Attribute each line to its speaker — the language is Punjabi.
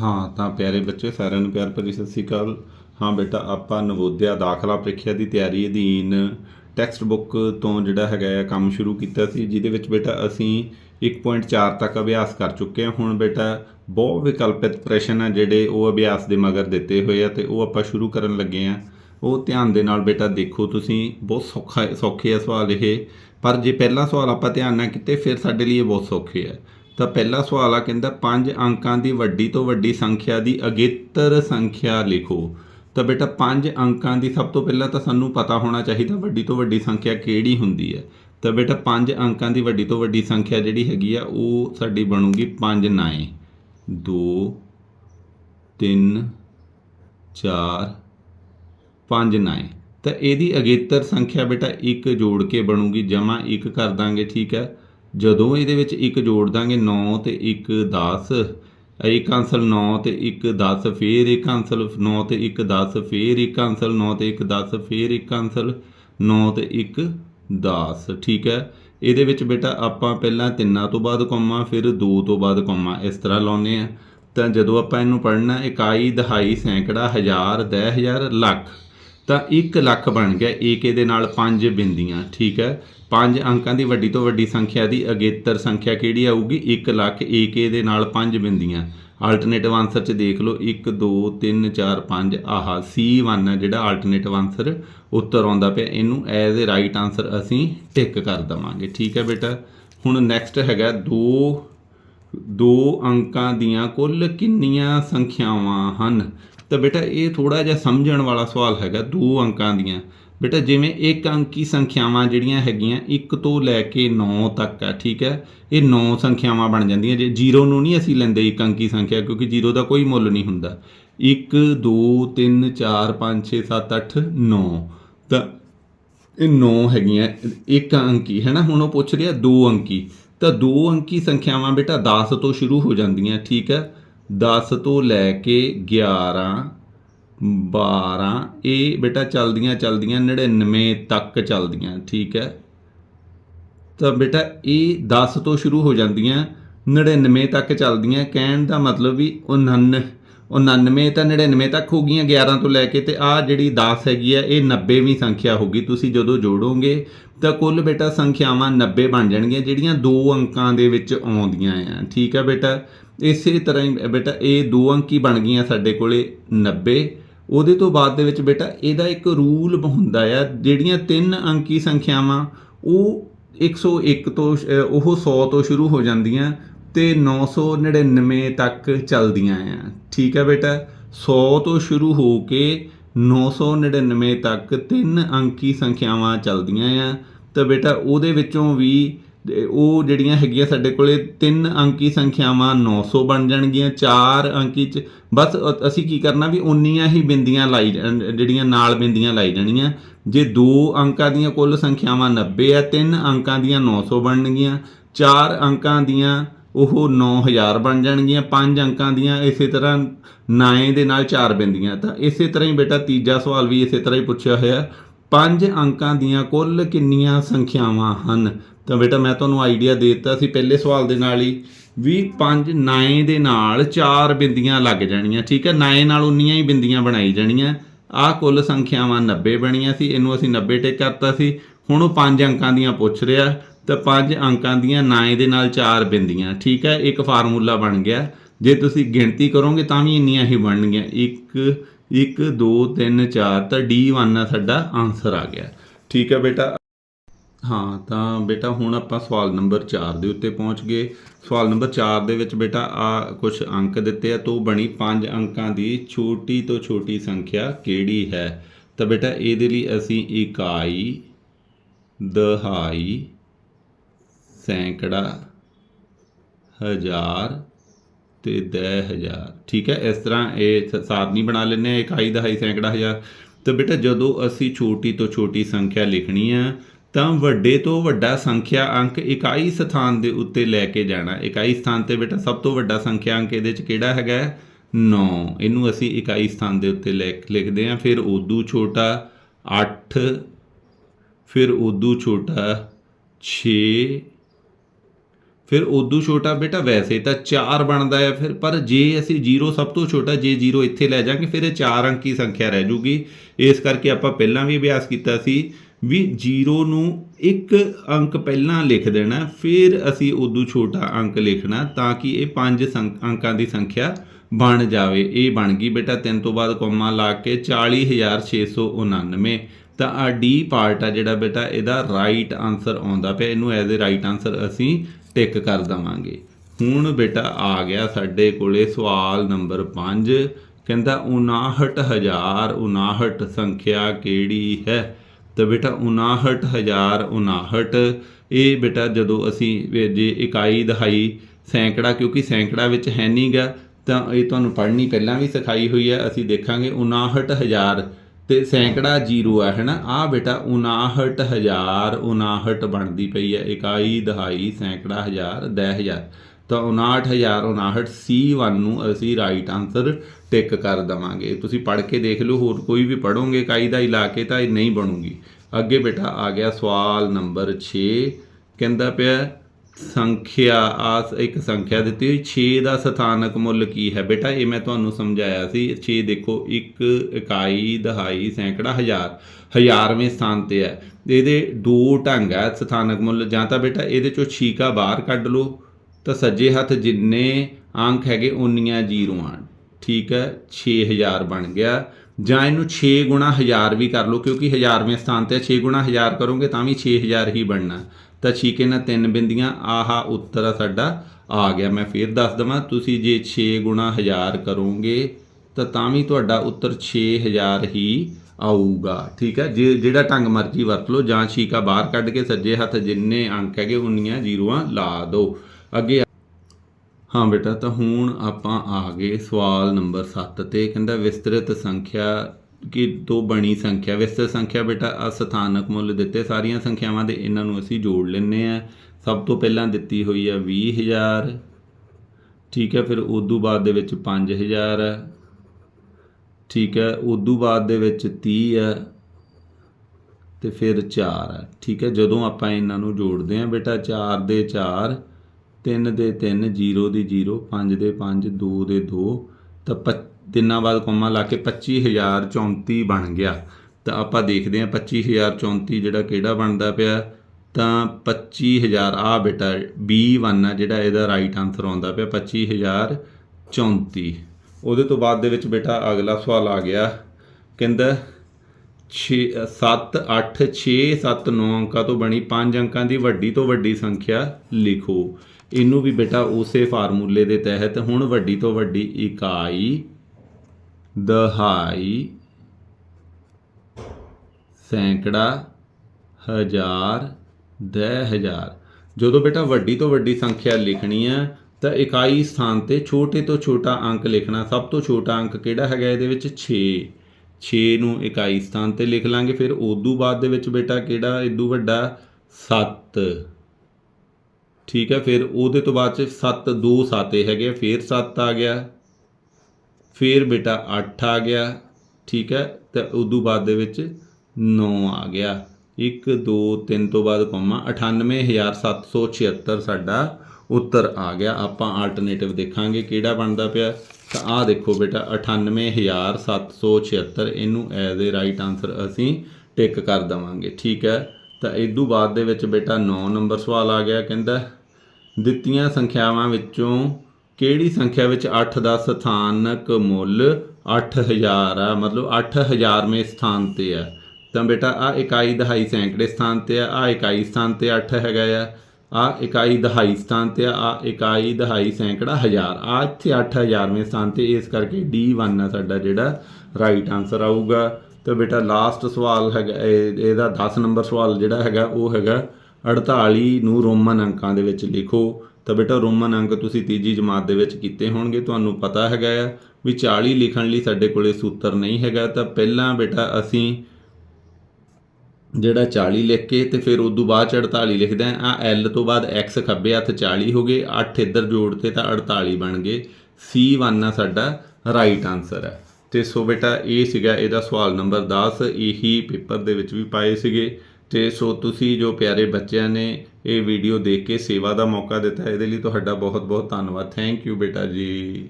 Speaker 1: ਹਾਂ, ਤਾਂ ਪਿਆਰੇ ਬੱਚੇ, ਸਾਰਿਆਂ ਨੂੰ ਪਿਆਰ ਭਰੀ ਸਤਿ ਸ਼੍ਰੀ ਅਕਾਲ। ਹਾਂ ਬੇਟਾ, ਆਪਾਂ ਨਵੋਦਿਆ ਦਾਖਲਾ ਪ੍ਰੀਖਿਆ ਦੀ ਤਿਆਰੀ ਅਧੀਨ ਟੈਕਸਟ ਬੁੱਕ ਤੋਂ ਜਿਹੜਾ ਹੈਗਾ ਆ ਕੰਮ ਸ਼ੁਰੂ ਕੀਤਾ ਸੀ, ਜਿਹਦੇ ਵਿੱਚ ਬੇਟਾ ਅਸੀਂ 1.4 ਤੱਕ ਅਭਿਆਸ ਕਰ ਚੁੱਕੇ ਹਾਂ। ਹੁਣ ਬੇਟਾ ਬਹੁ ਵਿਕਲਪਿਤ ਪ੍ਰਸ਼ਨ ਆ ਜਿਹੜੇ ਉਹ ਅਭਿਆਸ ਦੇ ਮਗਰ ਦਿੱਤੇ ਹੋਏ ਆ ਤੇ ਉਹ ਆਪਾਂ ਸ਼ੁਰੂ ਕਰਨ ਲੱਗੇ ਆ ਉਹ ਧਿਆਨ ਦੇ ਨਾਲ ਬੇਟਾ ਦੇਖੋ, ਤੁਸੀਂ ਬਹੁਤ ਸੌਖਾ, ਸੌਖੇ ਆ ਸਵਾਲ ਇਹ, ਪਰ ਜੇ ਪਹਿਲਾ ਸਵਾਲ ਆਪਾਂ ਧਿਆਨ ਨਾ ਕੀਤੇ, ਫਿਰ ਸਾਡੇ ਲਈ ਇਹ ਬਹੁਤ ਸੌਖੇ ਆ। ਤਾਂ ਪਹਿਲਾ ਸਵਾਲ ਆ, ਕਹਿੰਦਾ ਪੰਜ ਅੰਕਾਂ ਦੀ ਵੱਡੀ ਤੋਂ ਵੱਡੀ ਸੰਖਿਆ ਦੀ ਅਗੇਤਰ ਸੰਖਿਆ ਲਿਖੋ। ਤਾਂ ਬੇਟਾ ਪੰਜ ਅੰਕਾਂ ਦੀ ਸਭ ਤੋਂ ਪਹਿਲਾਂ ਤਾਂ ਸਾਨੂੰ ਪਤਾ ਹੋਣਾ ਚਾਹੀਦਾ ਵੱਡੀ ਤੋਂ ਵੱਡੀ ਸੰਖਿਆ ਕਿਹੜੀ ਹੁੰਦੀ ਹੈ। ਤਾਂ ਬੇਟਾ ਪੰਜ ਅੰਕਾਂ ਦੀ ਵੱਡੀ ਤੋਂ ਵੱਡੀ ਸੰਖਿਆ ਜਿਹੜੀ ਹੈਗੀ ਆ, ਉਹ ਸਾਡੀ ਬਣੂਗੀ 5 9 2 3 4 5 9 ਤਾਂ ਇਹਦੀ ਅਗੇਤਰ ਸੰਖਿਆ ਬੇਟਾ 1 ਜੋੜ ਕੇ ਬਣੂਗੀ, ਜਮਾ 1 ਕਰ ਦਾਂਗੇ, ਠੀਕ ਹੈ। ਜਦੋਂ ਇਹਦੇ ਵਿੱਚ 1 ਜੋੜ ਦਾਂਗੇ 9 ਤੇ 1 10 ਇੱਕ ਅੰਸਲ 9 ਤੇ 1 10 ਫੇਰ ਇੱਕ ਅੰਸਲ 9 ਤੇ 1 10 ਫੇਰ ਇੱਕ ਅੰਸਲ 9 ਤੇ 1 10 ਫੇਰ ਇੱਕ ਅੰਸਲ 9 ਤੇ 1 10 ਠੀਕ ਹੈ? ਇਹਦੇ ਵਿੱਚ ਬੇਟਾ ਆਪਾਂ ਪਹਿਲਾਂ ਤਿੰਨਾਂ ਤੋਂ ਬਾਅਦ ਕੋਮਾ, ਫਿਰ 2 ਤੋਂ ਬਾਅਦ ਕੋਮਾ ਇਸ ਤਰ੍ਹਾਂ ਲਾਉਨੇ ਆ ਤਾਂ ਜਦੋਂ ਆਪਾਂ ਇਹਨੂੰ ਪੜ੍ਹਨਾ, ਇਕਾਈ, ਦਹਾਈ, ਸੈਂਕੜਾ, ਹਜ਼ਾਰ, ਦਹ ਹਜ਼ਾਰ, ਲੱਖ। ਤਾਂ 1 ਲੱਖ ਬਣ ਗਿਆ। ਏਕ ਦੇ ਨਾਲ ਪੰਜ ਬਿੰਦੀਆਂ, ਠੀਕ ਹੈ? ਪੰਜ ਅੰਕਾਂ ਦੀ ਵੱਡੀ ਤੋਂ ਵੱਡੀ ਸੰਖਿਆ ਦੀ ਅਗੇਤਰ ਸੰਖਿਆ ਕਿਹੜੀ ਆਊਗੀ? 1 ਲੱਖ ਏਕ ਦੇ ਨਾਲ ਪੰਜ ਬਿੰਦੀਆਂ। ਆਲਟਰਨੇਟਿਵ ਆਨਸਰ ਚ ਦੇਖ ਲਓ। 1 2 3 4 5 ਆਹ C1 ਹੈ ਜਿਹੜਾ ਆਲਟਰਨੇਟਿਵ ਆਨਸਰ ਉੱਤਰ ਆਉਂਦਾ ਪਿਆ। ਇਹਨੂੰ ਐਜ਼ ਅ ਰਾਈਟ ਆਨਸਰ ਅਸੀਂ ਟਿਕ ਕਰ ਦਵਾਂਗੇ। ਠੀਕ ਹੈ ਬੇਟਾ? ਹੁਣ ਨੈਕਸਟ ਹੈਗਾ 2 ਦੋ ਅੰਕਾਂ ਦੀਆਂ ਕੁੱਲ ਕਿੰਨੀਆਂ ਸੰਖਿਆਵਾਂ ਹਨ? ਤਾਂ ਬੇਟਾ ਇਹ ਥੋੜਾ ਜਿਹਾ ਸਮਝਣ ਵਾਲਾ ਸਵਾਲ ਹੈਗਾ ਦੋ ਅੰਕਾਂ ਦੀਆਂ। ਬੇਟਾ ਜਿਵੇਂ ਇੱਕ ਅੰਕੀ ਸੰਖਿਆਵਾਂ ਜਿਹੜੀਆਂ ਹੈਗੀਆਂ 1 ਤੋਂ ਲੈ ਕੇ 9 ਤੱਕ ਆ, ਠੀਕ ਹੈ? ਇਹ 9 ਸੰਖਿਆਵਾਂ ਬਣ ਜਾਂਦੀਆਂ। ਜੇ 0 ਨੂੰ ਨਹੀਂ ਅਸੀਂ ਲੈਂਦੇ ਇੱਕ ਅੰਕੀ ਸੰਖਿਆ, ਕਿਉਂਕਿ 0 ਦਾ ਕੋਈ ਮੁੱਲ ਨਹੀਂ ਹੁੰਦਾ। 1 2 3 4 5 6 7 8 9 ਤਾਂ ਇਹ 9 ਹੈਗੀਆਂ, ਇੱਕ ਅੰਕੀ ਹੈ ਨਾ? ਹੁਣ ਉਹ ਪੁੱਛ ਰਿਹਾ ਦੋ ਅੰਕੀ ਤਾਂ ਦੋ ਅੰਕੀ ਸੰਖਿਆਵਾਂ ਬੇਟਾ? 10 ਤੋਂ ਸ਼ੁਰੂ ਹੋ ਜਾਂਦੀਆਂ, ਠੀਕ ਹੈ? 10 ਤੋਂ ਲੈ ਕੇ 11 12 ਇਹ ਬੇਟਾ ਚੱਲਦੀਆਂ ਚਲਦੀਆਂ 99 ਤੱਕ ਚੱਲਦੀਆਂ, ਠੀਕ ਹੈ? ਤਾਂ ਬੇਟਾ ਇਹ 10 ਤੋਂ ਸ਼ੁਰੂ ਹੋ ਜਾਂਦੀਆਂ 99 ਤੱਕ ਚੱਲਦੀਆਂ, ਕਹਿਣ ਦਾ ਮਤਲਬ ਵੀ 99 99 ਤਾਂ 99 ਤੱਕ ਹੋ ਗਈਆਂ 11 ਤੋਂ ਲੈ ਕੇ ਤੇ ਆ ਜਿਹੜੀ 10 ਹੈਗੀ ਆ, ਇਹ 90ਵੀਂ ਸੰਖਿਆ ਹੋਗੀ ਤੁਸੀਂ ਜਦੋਂ ਜੋੜੋਗੇ ਤਾਂ ਕੁੱਲ ਬੇਟਾ ਸੰਖਿਆਵਾਂ 90 ਬਣ ਜਾਣਗੀਆਂ, ਜਿਹੜੀਆਂ ਦੋ ਅੰਕਾਂ ਦੇ ਵਿੱਚ ਆਉਂਦੀਆਂ ਆ। ਠੀਕ ਆ ਬੇਟਾ? ਇਸੇ ਤਰ੍ਹਾਂ ਹੀ ਬੇਟਾ, ਇਹ ਦੋ ਅੰਕੀ ਬਣ ਗਈਆਂ ਸਾਡੇ ਕੋਲੇ 90 ਉਹਦੇ ਤੋਂ ਬਾਅਦ ਦੇ ਵਿੱਚ ਬੇਟਾ, ਇਹਦਾ ਇੱਕ ਰੂਲ ਹੁੰਦਾ ਆ, ਜਿਹੜੀਆਂ ਤਿੰਨ ਅੰਕੀ ਸੰਖਿਆਵਾਂ, ਉਹ 101 ਤੋਂ ਸ਼- ਅਹ ਉਹ 100 ਤੋਂ ਸ਼ੁਰੂ ਹੋ ਜਾਂਦੀਆਂ। ਤੇ 999 ਤੱਕ ਚੱਲਦੀਆਂ ਆ। ਠੀਕ ਹੈ ਬੇਟਾ? 100 ਤੋਂ ਸ਼ੁਰੂ ਹੋ ਕੇ 999 ਤੱਕ ਤਿੰਨ ਅੰਕੀ ਸੰਖਿਆਵਾਂ ਚੱਲਦੀਆਂ ਆ। ਤਾਂ ਬੇਟਾ, ਉਹਦੇ ਵਿੱਚੋਂ ਵੀ ਉਹ ਜਿਹੜੀਆਂ ਹੈਗੀਆਂ ਸਾਡੇ ਕੋਲੇ ਤਿੰਨ ਅੰਕੀ ਸੰਖਿਆਵਾਂ 900 ਬਣ ਜਾਣਗੀਆਂ, ਚਾਰ ਅੰਕੀ ਚ ਬਸ ਅ- ਅਸੀਂ ਕੀ ਕਰਨਾ ਵੀ ਉਨੀਆਂ ਹੀ ਬਿੰਦੀਆਂ ਲਾਈ ਜਾਣ- ਜਿਹੜੀਆਂ ਨਾਲ ਬਿੰਦੀਆਂ ਲਾਈ ਜਾਣੀਆਂ। ਜੇ ਦੋ ਅੰਕਾਂ ਦੀਆਂ ਕੁੱਲ ਸੰਖਿਆਵਾਂ 90 ਆ, ਤਿੰਨ ਅੰਕਾਂ ਦੀਆਂ 900 ਬਣਨਗੀਆਂ, ਚਾਰ ਅੰਕਾਂ ਦੀਆਂ ਉਹ 9000 ਬਣ ਜਾਣਗੀਆਂ, ਪੰਜ ਅੰਕਾਂ ਦੀਆਂ, ਇਸੇ ਤਰ੍ਹਾਂ 9 ਦੇ ਨਾਲ ਚਾਰ ਬਿੰਦੀਆਂ। ਤਾਂ ਇਸੇ ਤਰ੍ਹਾਂ ਹੀ ਬੇਟਾ, ਤੀਜਾ ਸਵਾਲ ਵੀ ਇਸੇ ਤਰ੍ਹਾਂ ਹੀ ਪੁੱਛਿਆ ਹੋਇਆ। ਪੰਜ ਅੰਕਾਂ ਦੀਆਂ ਕੁੱਲ ਕਿੰਨੀਆਂ ਸੰਖਿਆਵਾਂ ਹਨ? ਤਾਂ ਬੇਟਾ, ਮੈਂ ਤੁਹਾਨੂੰ ਆਈਡੀਆ ਦੇ ਦਿੱਤਾ ਸੀ ਪਹਿਲੇ ਸਵਾਲ ਦੇ ਨਾਲ ਹੀ ਵੀ 5 9 ਦੇ ਨਾਲ ਚਾਰ ਬਿੰਦੀਆਂ ਲੱਗ ਜਾਣੀਆਂ, ਠੀਕ ਹੈ? 9 ਨਾਲ ਉਨੀਆਂ ਹੀ ਬਿੰਦੀਆਂ ਬਣਾਈ ਜਾਣੀਆਂ। ਆਹ ਕੁੱਲ ਸੰਖਿਆਵਾਂ 90 ਬਣੀਆਂ ਸੀ, ਇਹਨੂੰ ਅਸੀਂ 90 ਟਿਕ ਕਰਤਾ ਸੀ। ਹੁਣ ਉਹ ਪੰਜ ਅੰਕਾਂ ਦੀਆਂ ਪੁੱਛ ਰਿਹਾ। ਤਾਂ ਪੰਜ ਅੰਕਾਂ ਦੀਆਂ 9 ਦੇ ਨਾਲ ਚਾਰ ਬਿੰਦੀਆਂ, ਠੀਕ ਹੈ? ਇੱਕ ਫਾਰਮੂਲਾ ਬਣ ਗਿਆ। ਜੇ ਤੁਸੀਂ ਗਿਣਤੀ ਕਰੋਗੇ ਤਾਂ ਵੀ ਇੰਨੀਆਂ ਹੀ ਬਣਨਗੀਆਂ। 1 1 2 3 4 ਤਾਂ D1 ਆ ਸਾਡਾ ਆਨਸਰ ਆ ਗਿਆ। ਠੀਕ ਹੈ ਬੇਟਾ? ਹਾਂ, ਤਾਂ ਬੇਟਾ ਹੁਣ ਆਪਾਂ ਸਵਾਲ ਨੰਬਰ 4 ਦੇ ਉੱਤੇ ਪਹੁੰਚ ਗਏ। ਸਵਾਲ ਨੰਬਰ 4 ਦੇ ਵਿੱਚ ਬੇਟਾ ਆ ਕੁਝ ਅੰਕ ਦਿੱਤੇ ਆ, ਤੋਂ ਬਣੀ ਪੰਜ ਅੰਕਾਂ ਦੀ ਛੋਟੀ ਤੋਂ ਛੋਟੀ ਸੰਖਿਆ ਕਿਹੜੀ ਹੈ? ਤਾਂ ਬੇਟਾ ਇਹਦੇ ਲਈ ਅਸੀਂ ਇਕਾਈ, ਦਹਾਈ ਸੈਂਕੜਾ ਹਜ਼ਾਰ ਤੇ 10000 ਠੀਕ ਹੈ, ਇਸ ਤਰ੍ਹਾਂ ਇਹ ਸਾਰਨੀ ਬਣਾ ਲੈਂਦੇ ਆ ਇਕਾਈ ਦਹਾਈ, ਸੈਂਕੜਾ ਹਜ਼ਾਰ। ਤਾਂ ਬੇਟਾ ਜਦੋਂ ਅਸੀਂ ਛੋਟੀ ਤੋਂ ਛੋਟੀ ਸੰਖਿਆ ਲਿਖਣੀ ਆ, ਤਾਂ ਵੱਡੇ ਤੋਂ ਵੱਡਾ ਸੰਖਿਆ ਅੰਕ ਇਕਾਈ ਸਥਾਨ ਦੇ ਉੱਤੇ ਲੈ ਕੇ ਜਾਣਾ। ਇਕਾਈ ਸਥਾਨ ਤੇ ਬੇਟਾ ਸਭ ਤੋਂ ਵੱਡਾ ਸੰਖਿਆ ਅੰਕ ਇਹਦੇ ਚ ਕਿਹੜਾ ਹੈਗਾ? 9 ਇਹਨੂੰ ਅਸੀਂ ਇਕਾਈ ਸਥਾਨ ਦੇ ਉੱਤੇ ਲਿਖ ਲਿਖਦੇ ਆ ਫਿਰ ਉਦੋਂ ਛੋਟਾ 8 ਫਿਰ ਉਦੋਂ ਛੋਟਾ 6 ਫਿਰ ਉਦੋਂ ਛੋਟਾ ਬੇਟਾ ਵੈਸੇ ਤਾਂ 4 ਬਣਦਾ ਹੈ ਫਿਰ, ਪਰ ਜੇ ਅਸੀਂ 0 ਸਭ ਤੋਂ ਛੋਟਾ ਜੇ 0 ਇੱਥੇ ਲੈ ਜਾਾਂਗੇ, ਫਿਰ ਇਹ 4 ਅੰਕੀ ਸੰਖਿਆ ਰਹਿ ਜੂਗੀ। ਇਸ ਕਰਕੇ ਆਪਾਂ ਪਹਿਲਾਂ ਵੀ ਅਭਿਆਸ ਕੀਤਾ ਸੀ ਵੀ 0 ਨੂੰ ਇੱਕ ਅੰਕ ਪਹਿਲਾਂ ਲਿਖ ਦੇਣਾ, ਫਿਰ ਅਸੀਂ ਉਦੋਂ ਛੋਟਾ ਅੰਕ ਲਿਖਣਾ ਤਾਂ ਕਿ ਇਹ ਪੰਜ ਸੰਖ- ਅੰਕਾਂ ਦੀ ਸੰਖਿਆ ਬਣ ਜਾਵੇ। ਇਹ ਬਣ ਗਈ ਬੇਟਾ 3 ਤੋਂ ਬਾਅਦ ਕੋਮਾ ਲਾ ਕੇ 40699 ਤਾਂ ਆ ਡੀ ਪਾਰਟ ਆ ਜਿਹੜਾ ਬੇਟਾ, ਇਹਦਾ ਰਾਈਟ ਆਨਸਰ ਆਉਂਦਾ ਪਿਆ। ਇਹਨੂੰ ਐਜ਼ ਅ ਰਾਈਟ ਆਨਸਰ ਅਸੀਂ ਟਿਕ ਕਰ ਦਵਾਂਗੇ। ਹੁਣ ਬੇਟਾ ਆ ਗਿਆ ਸਾਡੇ ਕੋਲੇ ਸਵਾਲ ਨੰਬਰ 5 ਕਹਿੰਦਾ 59059 ਸੰਖਿਆ ਕਿਹੜੀ ਹੈ? ਤਾਂ ਬੇਟਾ 59059 ਇਹ ਬੇਟਾ ਜਦੋਂ ਅਸੀਂ ਜੇ ਇਕਾਈ ਦਹਾਈ ਸੈਂਕੜਾ, ਕਿਉਂਕਿ ਸੈਂਕੜਾ ਵਿੱਚ ਹੈ ਨਹੀਂਗਾ ਤਾਂ ਇਹ ਤੁਹਾਨੂੰ ਪੜ੍ਹਨੀ ਪਹਿਲਾਂ ਵੀ ਸਿਖਾਈ ਹੋਈ ਹੈ। ਅਸੀਂ ਦੇਖਾਂਗੇ 59000 ਤੇ ਸੈਂਕੜਾ ਜ਼ੀਰੋ ਹੈ ਹੈਨਾ ਆ ਬੇਟਾ 59000 59 ਬਣਦੀ ਪਈ ਹੈ ਇਕਾਈ, ਦਹਾਈ, ਸੈਂਕੜਾ ਹਜ਼ਾਰ 10000 ਤਾਂ 59059 C1 ਨੂੰ ਅਸੀਂ ਰਾਈਟ ਆਨਸਰ ਟਿਕ ਕਰ ਦਵਾਂਗੇ। ਤੁਸੀਂ ਪੜ੍ਹ ਕੇ ਦੇਖ ਲਓ, ਹੋਰ ਕੋਈ ਵੀ ਪੜੋਗੇ ਇਕਾਈ ਦਾ ਇਲਾਕੇ ਤਾਂ ਇਹ ਨਹੀਂ ਬਣੂਗੀ। ਅੱਗੇ ਬੇਟਾ ਆ ਗਿਆ ਸਵਾਲ ਨੰਬਰ 6 ਕਹਿੰਦਾ ਪਿਆ ਸੰਖਿਆ ਆਸ ਇੱਕ ਸੰਖਿਆ ਦਿੱਤੀ ਹੋਈ 6 ਦਾ ਸਥਾਨਕ ਮੁੱਲ ਕੀ ਹੈ? ਬੇਟਾ, ਇਹ ਮੈਂ ਤੁਹਾਨੂੰ ਸਮਝਾਇਆ ਸੀ। 6 ਦੇਖੋ, ਇੱਕ, ਇਕਾਈ, ਦਹਾਈ, ਸੈਂਕੜਾ, ਹਜ਼ਾਰ। ਹਜ਼ਾਰਵੇਂ ਸਥਾਨ ਤੇ ਹੈ। ਇਹਦੇ ਦੋ ਢੰਗ ਹੈ ਸਥਾਨਕ ਮੁੱਲ। ਜਾਂ ਤਾਂ ਬੇਟਾ, ਇਹਦੇ ਚੋਂ ਛੀਕਾ ਬਾਹਰ ਕੱਢ ਲਓ। ਤਾਂ ਸੱਜੇ ਹੱਥ ਜਿੰਨੇ ਅੰਕ ਹੈਗੇ, ਉਨੀਆਂ ਜ਼ੀਰੋਆਂ। ਠੀਕ ਹੈ 6000 ਬਣ ਗਿਆ। ਜਾਂ ਇਹਨੂੰ 6 ਗੁਣਾ 1000 ਵੀ ਕਰ ਲਓ, ਕਿਉਂਕਿ ਹਜ਼ਾਰਵੇਂ ਸਥਾਨ ਤੇ 6 ਗੁਣਾ 1000 ਕਰੋਗੇ ਤਾਂ ਵੀ 6000 ਹੀ ਬਣਨਾ। ਤਾਂ ਛੀਕੇ ਨਾਲ ਤਿੰਨ ਬਿੰਦੀਆਂ, ਆਹਾ ਉੱਤਰ ਆ ਸਾਡਾ, ਆ ਗਿਆ। ਮੈਂ ਫੇਰ ਦੱਸ ਦਵਾਂ, ਤੁਸੀਂ ਜੇ 6 ਗੁਣਾ 1000 ਕਰੋਗੇ, ਤਾਂ ਤਾਂ ਵੀ ਤੁਹਾਡਾ ਉੱਤਰ 6000 ਹੀ ਆਊਗਾ। ਠੀਕ ਹੈ ਜੇ ਜਿਹੜਾ ਢੰਗ ਮਰਜ਼ੀ ਵਰਤ ਲਓ, ਜਾਂ ਛੀਕਾ ਬਾਹਰ ਕੱਢ ਕੇ ਸੱਜੇ ਹੱਥ ਜਿੰਨੇ ਅੰਕ ਹੈਗੇ, ਉਨੀਆਂ ਜ਼ੀਰੋਆਂ ਲਾ ਦਿਓ। ਅੱਗੇ ਹਾਂ ਬੇਟਾ, ਤਾਂ ਹੁਣ ਆਪਾਂ ਆ ਗਏ ਸਵਾਲ ਨੰਬਰ 7 ਤੇ। ਕਹਿੰਦਾ ਵਿਸਤ੍ਰਿਤ ਸੰਖਿਆ ਕਿ ਤੋਂ ਬਣੀ ਸੰਖਿਆ? ਵਿਸਤ੍ਰਿਤ ਸੰਖਿਆ ਬੇਟਾ ਆ ਸਥਾਨਕ ਮੁੱਲ ਦਿੱਤੇ। ਸਾਰੀਆਂ ਸੰਖਿਆਵਾਂ ਦੇ ਇਹਨਾਂ ਨੂੰ ਅਸੀਂ ਜੋੜ ਲੈਂਦੇ ਆ ਸਭ ਤੋਂ ਪਹਿਲਾਂ ਦਿੱਤੀ ਹੋਈ ਆ 20000 ਠੀਕ ਹੈ, ਫਿਰ ਉਦੋਂ ਬਾਅਦ ਦੇ ਵਿੱਚ 5000 ਹੈ ਠੀਕ ਹੈ, ਉਦੋਂ ਬਾਅਦ ਦੇ ਵਿੱਚ 30 ਹੈ ਤੇ ਫਿਰ 4 ਹੈ। ਠੀਕ ਹੈ, ਜਦੋਂ ਆਪਾਂ ਇਹਨਾਂ ਨੂੰ ਜੋੜਦੇ ਆ ਬੇਟਾ 4 ਦੇ 4 3 ਦੇ 3 0 ਦੀ 0 5 ਦੇ 5 2 ਦੇ 2 ਤਾਂ ਪੱਚ- ਤਿੰਨਾਂ ਬਾਅਦ ਕੋਮਾ ਲਾ ਕੇ 25034 ਬਣ ਗਿਆ। ਤਾਂ ਆਪਾਂ ਦੇਖਦੇ ਹਾਂ 25034 ਜਿਹੜਾ ਕਿਹੜਾ ਬਣਦਾ ਪਿਆ, ਤਾਂ 25000 ਆ ਬੇਟਾ B1 ਆ ਜਿਹੜਾ ਇਹਦਾ ਰਾਈਟ ਆਨਸਰ ਆਉਂਦਾ ਪਿਆ 25034 ਉਹਦੇ ਤੋਂ ਬਾਅਦ ਦੇ ਵਿੱਚ ਬੇਟਾ ਅਗਲਾ ਸਵਾਲ ਆ ਗਿਆ, ਕਹਿੰਦਾ 6 7 8 6 7 9 ਅੰਕਾਂ ਤੋਂ ਬਣੀ 5 ਅੰਕਾਂ ਦੀ ਵੱਡੀ ਤੋਂ ਵੱਡੀ ਸੰਖਿਆ ਲਿਖੋ। ਇਹਨੂੰ ਵੀ ਬੇਟਾ ਉਸੇ ਫਾਰਮੂਲੇ ਦੇ ਤਹਿਤ ਹੁਣ ਵੱਡੀ ਤੋਂ ਵੱਡੀ ਇਕਾਈ, ਦਹਾਈ, ਸੈਂਕੜਾ, ਹਜ਼ਾਰ ਦਹ ਹਜ਼ਾਰ ਜਦੋਂ ਬੇਟਾ ਵੱਡੀ ਤੋਂ ਵੱਡੀ ਸੰਖਿਆ ਲਿਖਣੀ ਹੈ, ਤਾਂ ਇਕਾਈ ਸਥਾਨ ਤੇ ਛੋਟੇ ਤੋਂ ਛੋਟਾ ਅੰਕ ਲਿਖਣਾ, ਸਭ ਤੋਂ ਛੋਟਾ ਅੰਕ ਕਿਹੜਾ ਹੈਗਾ ਇਹਦੇ ਵਿੱਚ? 6 6 ਨੂੰ ਇਕਾਈ ਸਥਾਨ ਤੇ ਲਿਖ ਲਾਂਗੇ, ਫਿਰ ਉਦੋਂ ਬਾਅਦ ਦੇ ਵਿੱਚ ਬੇਟਾ ਕਿਹੜਾ ਇਦੋਂ ਵੱਡਾ? 7 ਠੀਕ ਹੈ, ਫਿਰ ਉਹਦੇ ਤੋਂ ਬਾਅਦ ਚ 7 2 ਸਾਤੇ ਹੈਗੇ ਫਿਰ 7 ਆ ਗਿਆ, ਫਿਰ ਬੇਟਾ 8 ਆ ਗਿਆ, ਠੀਕ ਹੈ, ਤੇ ਉਦੋਂ ਬਾਅਦ ਦੇ ਵਿੱਚ 9 ਆ ਗਿਆ। 1 2 3 ਤੋਂ ਬਾਅਦ ਕੋਮਾ 98776 ਸਾਡਾ ਉੱਤਰ ਆ ਗਿਆ। ਆਪਾਂ ਆਲਟਰਨੇਟਿਵ ਦੇਖਾਂਗੇ ਕਿਹੜਾ ਬਣਦਾ ਪਿਆ। ਤਾਂ ਆਹ ਦੇਖੋ ਬੇਟਾ 98776 ਇਹਨੂੰ ਐਜ਼ ਅ ਰਾਈਟ ਆਨਸਰ ਅਸੀਂ ਟਿਕ ਕਰ ਦਵਾਂਗੇ, ਠੀਕ ਹੈ। ਤਾਂ ਇਦੋਂ ਬਾਅਦ ਦੇ ਵਿੱਚ ਬੇਟਾ 9 ਨੰਬਰ ਸਵਾਲ ਆ ਗਿਆ, ਕਹਿੰਦਾ, ਦਿੱਤੀਆਂ ਸੰਖਿਆਵਾਂ ਵਿੱਚੋਂ ਕਿਹੜੀ ਸੰਖਿਆ ਵਿੱਚ 8 ਦਾ ਸਥਾਨਕ ਮੁੱਲ 8000 ਆ? ਮਤਲਬ 8000ਵੇਂ ਸਥਾਨ ਤੇ ਆ। ਤਾਂ ਬੇਟਾ, ਆ ਇਕਾਈ ਦਹਾਈ ਸੈਂਕੜੇ ਸਥਾਨ ਤੇ ਆ ਆ ਇਕਾਈ ਸਥਾਨ ਤੇ 8 ਹੈਗਾ ਆ। ਆ ਇਕਾਈ ਦਹਾਈ ਸਥਾਨ ਤੇ ਆ ਆ ਇਕਾਈ ਦਹਾਈ ਸੈਂਕੜਾ ਹਜ਼ਾਰ। ਆ ਇੱਥੇ 8000ਵੇਂ ਸਥਾਨ ਤੇ, ਇਸ ਕਰਕੇ D1 ਆ ਸਾਡਾ ਜਿਹੜਾ ਰਾਈਟ ਆਨਸਰ ਆਊਗਾ। ਤਾਂ ਬੇਟਾ ਲਾਸਟ ਸਵਾਲ ਹੈਗਾ, ਇਹ- ਇਹਦਾ 10 ਨੰਬਰ ਸਵਾਲ ਜਿਹੜਾ ਹੈਗਾ, ਉਹ ਹੈਗਾ 48 ਨੂੰ ਰੋਮਨ ਅੰਕਾਂ ਦੇ ਵਿੱਚ ਲਿਖੋ। ਤਾਂ ਬੇਟਾ ਰੋਮਨ ਅੰਕ ਤੁਸੀਂ ਤੀਜੀ ਜਮਾਤ ਦੇ ਵਿੱਚ ਕੀਤੇ ਹੋਣਗੇ, ਤੁਹਾਨੂੰ ਪਤਾ ਹੈਗਾ ਆ ਵੀ 40 ਲਿਖਣ ਲਈ ਸਾਡੇ ਕੋਲੇ ਸੂਤਰ ਨਹੀਂ ਹੈਗਾ। ਤਾਂ ਪਹਿਲਾਂ ਬੇਟਾ ਅਸੀਂ ਜਿਹੜਾ 40 ਲਿਖ ਕੇ ਤੇ ਫਿਰ ਉਦੋਂ ਬਾਅਦ ਚ 48 ਲਿਖਦਾ ਆ L ਤੋਂ ਬਾਅਦ X ਖੱਬੇ ਹੱਥ 40 ਹੋ ਗਏ 8 ਇੱਧਰ ਜੋੜ 'ਤੇ ਤਾਂ 48 ਬਣ ਗਏ। C1 ਆ ਸਾਡਾ ਰਾਈਟ ਆਨਸਰ ਹੈ। ਤੇ ਸੋ ਬੇਟਾ, ਇਹ ਸੀਗਾ ਇਹਦਾ ਸਵਾਲ ਨੰਬਰ 10 ਇਹੀ ਪੇਪਰ ਦੇ ਵਿੱਚ ਵੀ ਪਾਏ ਸੀਗੇ। ਤੇ ਸੋ ਤੁਸੀਂ ਜੋ ਪਿਆਰੇ ਬੱਚਿਆਂ ਨੇ ਇਹ ਵੀਡੀਓ ਦੇਖ ਕੇ ਸੇਵਾ ਦਾ ਮੌਕਾ ਦਿੱਤਾ, ਇਹਦੇ ਲਈ ਤੁਹਾਡਾ ਬਹੁਤ ਬਹੁਤ ਧੰਨਵਾਦ। ਥੈਂਕ ਯੂ ਬੇਟਾ ਜੀ।